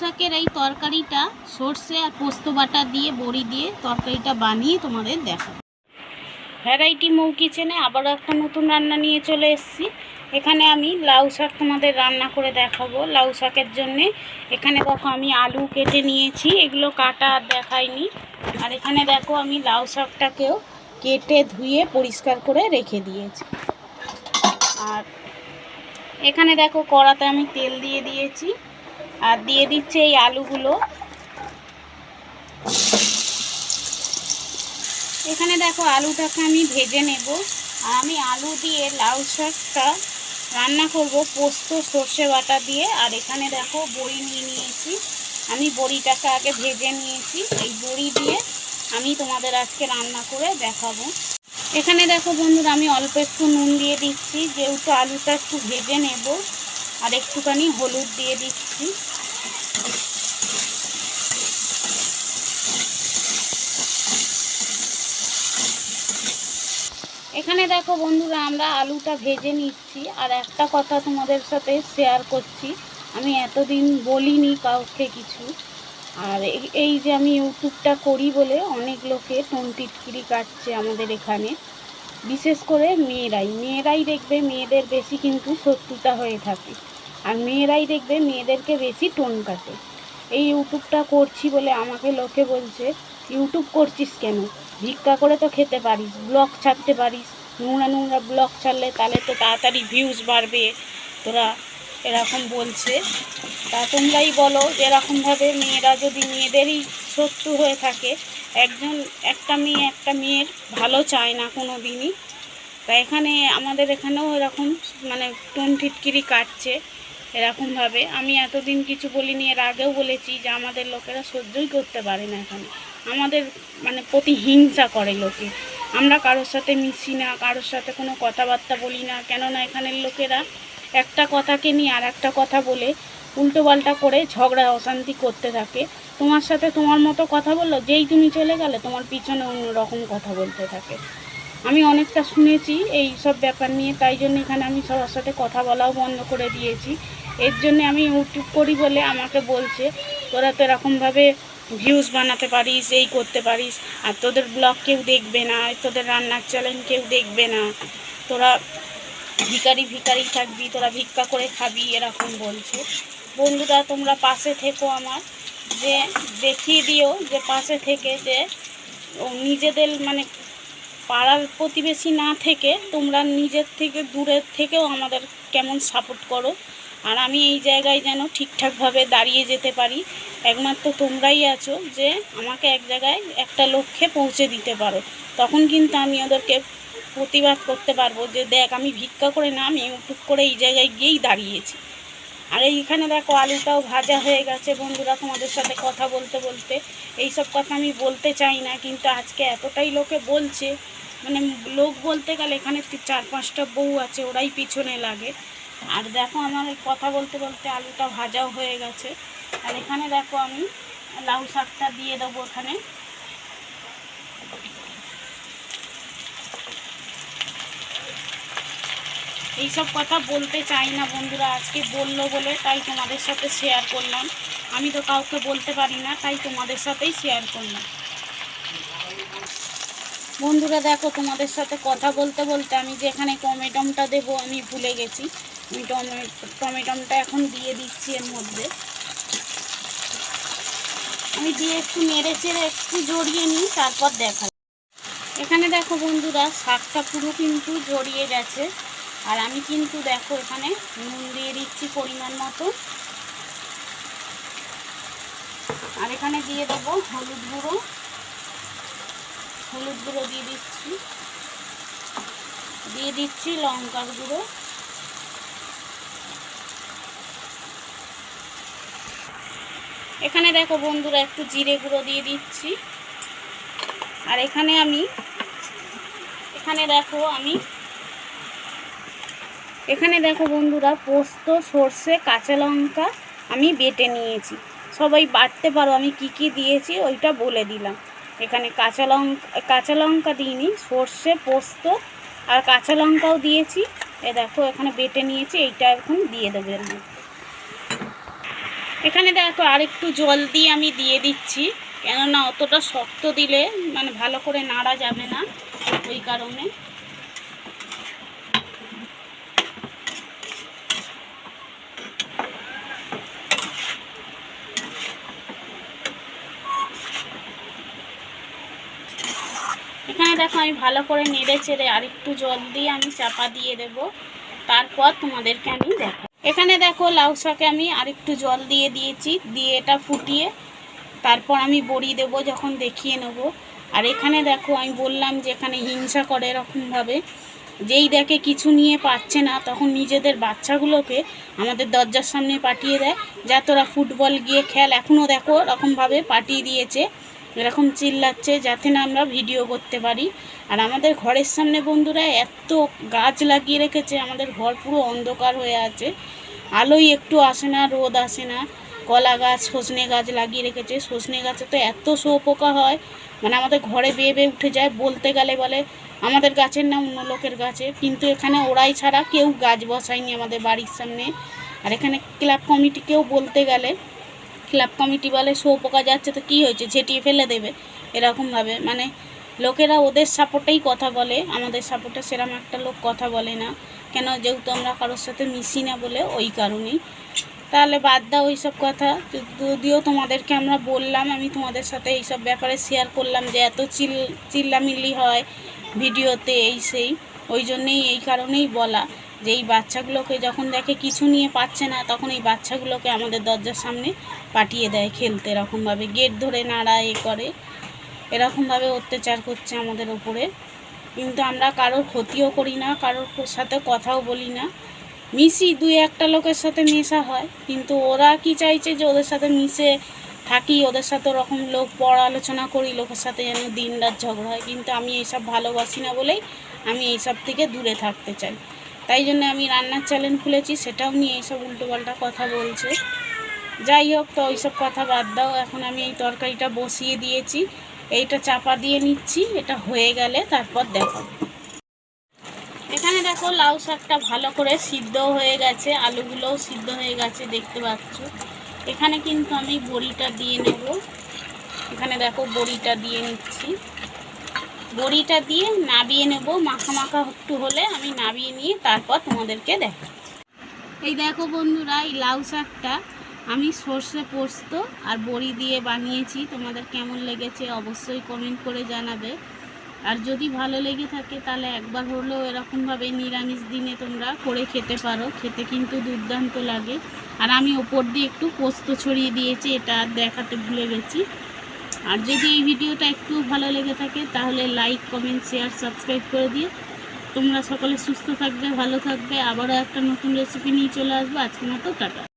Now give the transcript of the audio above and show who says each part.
Speaker 1: শাকের এই তরকারিটা সর্ষে আর পোস্ত বাটা দিয়ে, বড়ি দিয়ে তরকারিটা বানিয়ে তোমাদের দেখাবো। ভ্যারাইটি মৌ কিচেনে আবারও একটা নতুন রান্না নিয়ে চলে এসেছি। এখানে আমি লাউ শাক তোমাদের রান্না করে দেখাবো। লাউ শাকের জন্যে এখানে দেখো আমি আলু কেটে নিয়েছি, এগুলো কাটা আর দেখাইনি। আর এখানে দেখো আমি লাউ শাকটাকেও কেটে ধুয়ে পরিষ্কার করে রেখে দিয়েছি। আর এখানে দেখো কড়াতে আমি তেল দিয়ে দিয়েছি। আর দিয়ে দিচ্ছে এই আলুগুলো। এখানে দেখো আলুটাকে আমি ভেজে নেব। আর আমি আলু দিয়ে লাউ শাকটা রান্না করব পোস্ত, সর্ষে বাটা দিয়ে। আর এখানে দেখো বড়ি নিয়ে নিয়েছি। আমি বড়িটাকে আগে ভেজে নিয়েছি। এই বড়ি দিয়ে আমি তোমাদের আজকে রান্না করে দেখাবো। এখানে দেখো বন্ধুরা, আমি অল্প একটু নুন দিয়ে দিচ্ছি। যেহেতু আলুটা একটু ভেজে নেব, আর একটুখানি হলুদ দিয়ে দিচ্ছি। এখানে দেখো বন্ধুরা, আমরা আলুটা ভেজে নিচ্ছি। আর একটা কথা তোমাদের সাথে শেয়ার করছি। আমি এতদিন বলিনি কাউকে কিছু। আর এই- যে আমি ইউটিউবটা করি বলে অনেক লোকে টিটকিরি কাটছে আমাদের এখানে। বিশেষ করে মেয়েরাই। মেয়েরাই দেখবে মেয়েদের বেশি কিন্তু শত্রুতা হয়ে থাকে। আর মেয়েরাই দেখবে মেয়েদেরকে বেশি টোন কাটে। এই ইউটিউবটা করছি বলে আমাকে লোকে বলছে ইউটিউব করছিস কেন? ভিক্ষা করে তো খেতে পারিস ব্লগ ছাড়তে পারিস। নোংরা নোংরা ব্লগ ছাড়লে তাহলে তো তাড়াতাড়ি ভিউজ বাড়বে। তোরা এরকম বলছে। তা তোমরাই বলো, এরকমভাবে মেয়েরা যদি মেয়েদেরই শত্রু হয়ে থাকে, একজন, একটা মেয়ে একটা মেয়ের ভালো চায় না কোনো দিনই তা এখানে আমাদের এখানেও এরকম মানে টোন টিটকিরি কাটছে এরকমভাবে। আমি এতদিন কিছু বলিনি, এর আগেও বলেছি যে আমাদের লোকেরা সহ্যই করতে পারে না এখানে। আমাদের মানে প্রতি হিংসা করে লোকে। আমরা কারোর সাথে মিশি না, কারোর সাথে কোনো কথাবার্তা বলি না। কেননা এখানের লোকেরা একটা কথাকে নিয়ে আর একটা কথা বলে উল্টোপাল্টা করে ঝগড়া, অশান্তি করতে থাকে। তোমার সাথে তোমার মতো কথা বলল, যেই তুমি চলে গেলে তোমার পিছনে অন্য রকম কথা বলতে থাকে। আমি অনেকটা শুনেছি এই সব ব্যাপার নিয়ে, তাই জন্য এখানে আমি সবার সাথে কথা বলাও বন্ধ করে দিয়েছি। এর জন্য আমি ইউটিউব করি বলে আমাকে বলছে, তোরা তো এরকমভাবে ভিউজ বানাতে পারিস, এই করতে পারিস। আর তোদের ব্লগ কেউ দেখবে না তোদের রান্নার চ্যানেল কেউ দেখবে না। তোরা ভিখারি ভিকারি থাকবি, তোরা ভিক্ষা করে খাবি, এরকম বলছে। বন্ধুরা, তোমরা পাশে থেকো আমার। যে দেখিয়ে দিও যে পাশে থেকে যে নিজেদের মানে পাড়ার প্রতিবেশী না থেকে তোমরা নিজের থেকে দূরের থেকেও আমাদের কেমন সাপোর্ট করো। আর আমি এই জায়গায় যেন ঠিকঠাকভাবে দাঁড়িয়ে যেতে পারি। একমাত্র তোমরাই আছো যে আমাকে এক জায়গায় একটা লক্ষ্যে পৌঁছে দিতে পারো। তখন কিন্তু আমি ওদেরকে প্রতিবাদ করতে পারব যে, দেখ, আমি ভিক্ষা করে না, আমি ইউটিউব করে এই জায়গায় গিয়েই দাঁড়িয়েছি। আর এইখানে দেখো আলুটাও ভাজা হয়ে গেছে বন্ধুরা তোমাদের সাথে কথা বলতে বলতে। এই সব কথা আমি বলতে চাই না, কিন্তু আজকে এতটাই লোকে বলছে মানে লোক বলতে গেলে এখানে চার পাঁচটা বউ আছে, ওরাই পিছনে লাগে। আর দেখো আমার এই কথা বলতে বলতে আলুটা ভাজাও হয়ে গেছে। আর এখানে দেখো আমি লাউ শাকটা দিয়ে দেবো এখানে এইসব কথা বলতে চাই না বন্ধুরা, আজকে বলল বলে তাই তোমাদের সাথে শেয়ার করলাম। আমি তো কাউকে বলতে পারি না, তাই তোমাদের সাথেই শেয়ার করলাম। বন্ধুরা দেখো তোমাদের সাথে কথা বলতে বলতে আমি যেখানে টমেটমটা দেবো আমি ভুলে গেছি। আমি টমে টমেটমটা এখন দিয়ে দিচ্ছি এর মধ্যে। আমি দিয়ে একটু নেড়ে চেড়ে একটু জড়িয়ে নিই, তারপর দেখা এখানে দেখো বন্ধুরা, শাকটা পুরো কিন্তু জড়িয়ে গেছে। আর আমি কিন্তু দেখো এখানে নুন দিয়ে দিচ্ছি পরিমাণ মতো। আর এখানে দিয়ে দেবো হলুদ গুঁড়ো। হলুদ গুঁড়ো দিয়ে দিচ্ছি। দিয়ে দিচ্ছি লঙ্কার গুঁড়ো। এখানে দেখো বন্ধুরা, একটু জিরে গুঁড়ো দিয়ে দিচ্ছি। আর এখানে আমি, এখানে দেখো আমি, এখানে দেখো বন্ধুরা, পোস্ত, সর্ষে, কাঁচা লঙ্কা আমি বেটে নিয়েছি। সবাই বাটতে পারো আমি কি কি দিয়েছি, ওইটা বলে দিলাম। এখানে কাঁচা লঙ্কা কাঁচা লঙ্কা দিইনি, সর্ষে, পোস্ত আর কাঁচা লঙ্কাও দিয়েছি। এ দেখো, এখানে বেটে নিয়েছি, এইটা এখন দিয়ে দেবো এর মধ্যে। এখানে দেখো আরেকটু জল দিয়ে আমি দিয়ে দিচ্ছি, কেননা অতটা শক্ত দিলে মানে ভালো করে নাড়া যাবে না ওই কারণে। এখানে দেখো আমি ভালো করে নেড়ে চেড়ে আরেকটু জল দিয়ে আমি চাপা দিয়ে দেব, তারপর তোমাদেরকে আমি দেখো এখানে দেখো লাউ শাকে আমি আরেকটু জল দিয়ে দিয়েছি, দিয়ে এটা ফুটিয়ে তারপর আমি বড়ি দেব, যখন দেখিয়ে নেব। আর এখানে দেখো, আমি বললাম যে এখানে হিংসা করে এরকমভাবে। যেই দেখে কিছু নিয়ে পাচ্ছে না, তখন নিজেদের বাচ্চাগুলোকে আমাদের দরজার সামনে পাঠিয়ে দেয়। যা তোরা ফুটবল গিয়ে খেল এখনও দেখো এরকমভাবে পাঠিয়ে দিয়েছে। এরকম চিল্লাচ্ছে যাতে না আমরা ভিডিও করতে পারি। আর আমাদের ঘরের সামনে বন্ধুরা এত গাছ লাগিয়ে রেখেছে, আমাদের ঘর পুরো অন্ধকার হয়ে আছে। আলোই একটু আসে না, রোদ আসে না। কলা গাছ, সজনে গাছ লাগিয়ে রেখেছে। সজনে গাছে তো এত শোপোকা হয় মানে আমাদের ঘরে বেয়ে বেয়ে উঠে যায়, বলতে গেলে বলে আমাদের গাছের না অন্য লোকের গাছে। কিন্তু এখানে ওরাই ছাড়া কেউ গাছ বসায়নি আমাদের বাড়ির সামনে। আর এখানে ক্লাব কমিটিকেও বলতে গেলে ক্লাব কমিটি বলে শোপোকা যাচ্ছে, তো কী হয়েছে? ঝেঁটিয়ে ফেলে দেবে। এরকমভাবে। মানে লোকেরা ওদের সাপোর্টেই কথা বলে, আমাদের সাপোর্টে সেরকম একটা লোক কথা বলে না। কেন? যেহেতু আমরা কারোর সাথে মিশি না বলে, ওই কারণেই। তাহলে বাদ দাও ওইসব কথা। যদিও তোমাদেরকে আমরা বললাম, আমি তোমাদের সাথে এইসব ব্যাপারে শেয়ার করলাম যে এত চিল, চিল্লামিল্লি হয় ভিডিওতে, এই সেই। ওই জন্যেই, এই কারণেই বলা। যে এই বাচ্চাগুলোকে যখন দেখে কিছু নিয়ে পাচ্ছে না, তখন এই বাচ্চাগুলোকে আমাদের দরজার সামনে পাঠিয়ে দেয় খেলতে। এরকমভাবে গেট ধরে নাড়া এ করে। এরকমভাবে অত্যাচার করছে আমাদের ওপরে কিন্তু আমরা কারোর ক্ষতিও করি না, কারোর সাথে কথাও বলি না। মিশি দুই একটা লোকের সাথে মেশা হয়, কিন্তু ওরা কি চাইছে যে ওদের সাথে মিশে থাকি, ওদের সাথে ওরকম লোক পড় আলোচনা করি, লোকের সাথে যেন দিন রাত ঝগড়া হয়। কিন্তু আমি এইসব ভালোবাসি না বলেই আমি এইসব থেকে দূরে থাকতে চাই। তাই জন্য আমি রান্নার চ্যানেল খুলেছি, সেটাও নিয়ে এইসব উল্টোপাল্টা কথা বলছে। যাই হোক, তো ওইসব কথা বাদ দাও, এখন আমি এই তরকারিটা বসিয়ে দিয়েছি। এইটা চাপা দিয়ে নিচ্ছি, এটা হয়ে গেলে তারপর দেখো এখানে দেখো লাউ শাকটা ভালো করে সিদ্ধ হয়ে গেছে, আলুগুলোও সিদ্ধ হয়ে গেছে, দেখতে পাচ্ছ। এখানে কিন্তু আমি বড়িটা দিয়ে নেব। এখানে দেখো বড়িটা দিয়ে নিচ্ছি। বড়িটা দিয়ে নাবিয়ে নেব, মাখা মাখা একটু হলে আমি নাবিয়ে নিয়ে তারপর তোমাদেরকে দেখো এই দেখো বন্ধুরা, এই লাউ শাকটা আমি সর্ষে পোস্ত আর বড়ি দিয়ে বানিয়েছি। তোমাদের কেমন লেগেছে অবশ্যই কমেন্ট করে জানাবে। আর যদি ভালো লেগে থাকে তাহলে একবার হলেও এরকমভাবে নিরামিষ দিনে তোমরা করে খেতে পারো। খেতে কিন্তু দুর্দান্ত লাগে। আর আমি ওপর দিয়ে একটু পোস্ত ছড়িয়ে দিয়েছি, এটা দেখাতে ভুলে গেছি। আর যদি এই ভিডিওটা একটু ভালো লেগে থাকে, তাহলে লাইক কমেন্ট শেয়ার সাবস্ক্রাইব করে দিয়ে তোমরা সকলে সুস্থ থাকবে, ভালো থাকবে। আবারও একটা নতুন রেসিপি নিয়ে চলে আসব। আজকে মতো টাটা।